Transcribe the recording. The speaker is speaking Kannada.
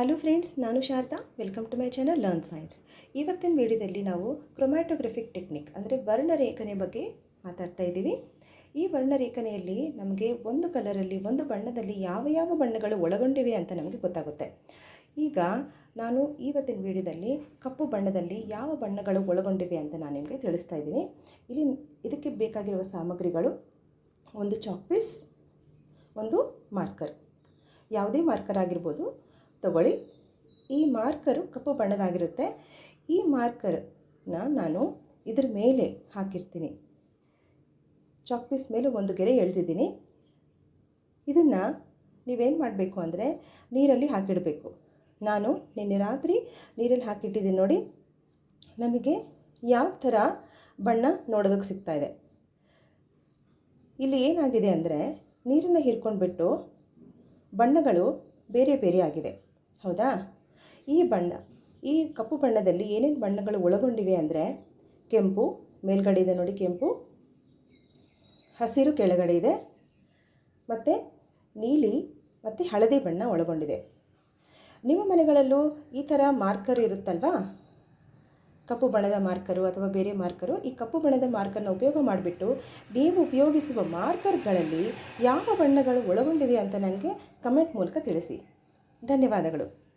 ಹಲೋ ಫ್ರೆಂಡ್ಸ್ ನಾನು Sharada. Welcome to my channel learn science ಇವತ್ತಿನ ವಿಡಿಯೋದಲ್ಲಿ ನಾವು ಕ್ರೊಮ್ಯಾಟೋಗ್ರಫಿಕ್ ಟೆಕ್ನಿಕ್ ಅಂದರೆ ವರ್ಣರೇಖನೆ ಬಗ್ಗೆ ಮಾತಾಡ್ತಾ ಇದ್ದೀವಿ. ಈ ವರ್ಣರೇಖನೆಯಲ್ಲಿ ನಮಗೆ ಒಂದು ಕಲರಲ್ಲಿ ಒಂದು ಬಣ್ಣದಲ್ಲಿ ಯಾವ ಯಾವ ಬಣ್ಣಗಳು ಒಳಗೊಂಡಿವೆ ಅಂತ ನಮಗೆ ಗೊತ್ತಾಗುತ್ತೆ. ಈಗ ನಾನು ಇವತ್ತಿನ ವಿಡಿಯೋದಲ್ಲಿ ಕಪ್ಪು ಬಣ್ಣದಲ್ಲಿ ಯಾವ ಬಣ್ಣಗಳು ಒಳಗೊಂಡಿವೆ ಅಂತ ನಾನು ನಿಮಗೆ ತಿಳಿಸ್ತಾ ಇದ್ದೀನಿ. ಇಲ್ಲಿ ಇದಕ್ಕೆ ಬೇಕಾಗಿರುವ ಸಾಮಗ್ರಿಗಳು, ಒಂದು ಚಾಕ್ಪೀಸ್ ಒಂದು ಮಾರ್ಕರ್ ಯಾವುದೇ ಮಾರ್ಕರ್ ಆಗಿರ್ಬೋದು ತಗೊಳ್ಳಿ. ಈ ಮಾರ್ಕರು ಕಪ್ಪು ಬಣ್ಣದಾಗಿರುತ್ತೆ. ಈ ಮಾರ್ಕರ್ನ ನಾನು ಇದ್ರ ಮೇಲೆ ಹಾಕಿರ್ತೀನಿ. ಚಾಕ್ ಪೀಸ್ ಮೇಲೆ ಒಂದು ಗೆರೆ ಎಳ್ದಿದ್ದೀನಿ. ಇದನ್ನು ನೀವೇನು ಮಾಡಬೇಕು ಅಂದರೆ ನೀರಲ್ಲಿ ಹಾಕಿಡಬೇಕು. ನಾನು ನಿನ್ನೆ ರಾತ್ರಿ ನೀರಲ್ಲಿ ಹಾಕಿಟ್ಟಿದ್ದೀನಿ ನೋಡಿ. ನಮಗೆ ಯಾವ ಥರ ಬಣ್ಣ ನೋಡೋದಕ್ಕೆ ಸಿಗ್ತಾ ಇದೆ. ಇಲ್ಲಿ ಏನಾಗಿದೆ ಅಂದರೆ ನೀರನ್ನು ಹೀರ್ಕೊಂಡ್ಬಿಟ್ಟು ಬಣ್ಣಗಳು ಬೇರೆ ಬೇರೆ ಆಗಿದೆ. ಹೌದಾ? ಈ ಬಣ್ಣ, ಈ ಕಪ್ಪು ಬಣ್ಣದಲ್ಲಿ ಏನೇನು ಬಣ್ಣಗಳು ಒಳಗೊಂಡಿವೆ ಅಂದರೆ ಕೆಂಪು, ಮೇಲ್ಗಡೆ ಇದೆ ನೋಡಿ ಕೆಂಪು, ಹಸಿರು ಕೆಳಗಡೆ ಇದೆ, ಮತ್ತು ನೀಲಿ, ಮತ್ತು ಹಳದಿ ಬಣ್ಣ ಒಳಗೊಂಡಿದೆ. ನಿಮ್ಮ ಮನೆಗಳಲ್ಲೂ ಈ ಥರ ಮಾರ್ಕರ್ ಇರುತ್ತಲ್ವಾ? ಕಪ್ಪು ಬಣ್ಣದ ಮಾರ್ಕರು ಅಥವಾ ಬೇರೆ ಮಾರ್ಕರು ಈ ಕಪ್ಪು ಬಣ್ಣದ ಮಾರ್ಕರ್ನ ಉಪಯೋಗ ಮಾಡಿಬಿಟ್ಟು ನೀವು ಉಪಯೋಗಿಸುವ ಮಾರ್ಕರ್ಗಳಲ್ಲಿ ಯಾವ ಬಣ್ಣಗಳು ಒಳಗೊಂಡಿವೆ ಅಂತ ನನಗೆ ಕಮೆಂಟ್ ಮೂಲಕ ತಿಳಿಸಿ. ಧನ್ಯವಾದಗಳು.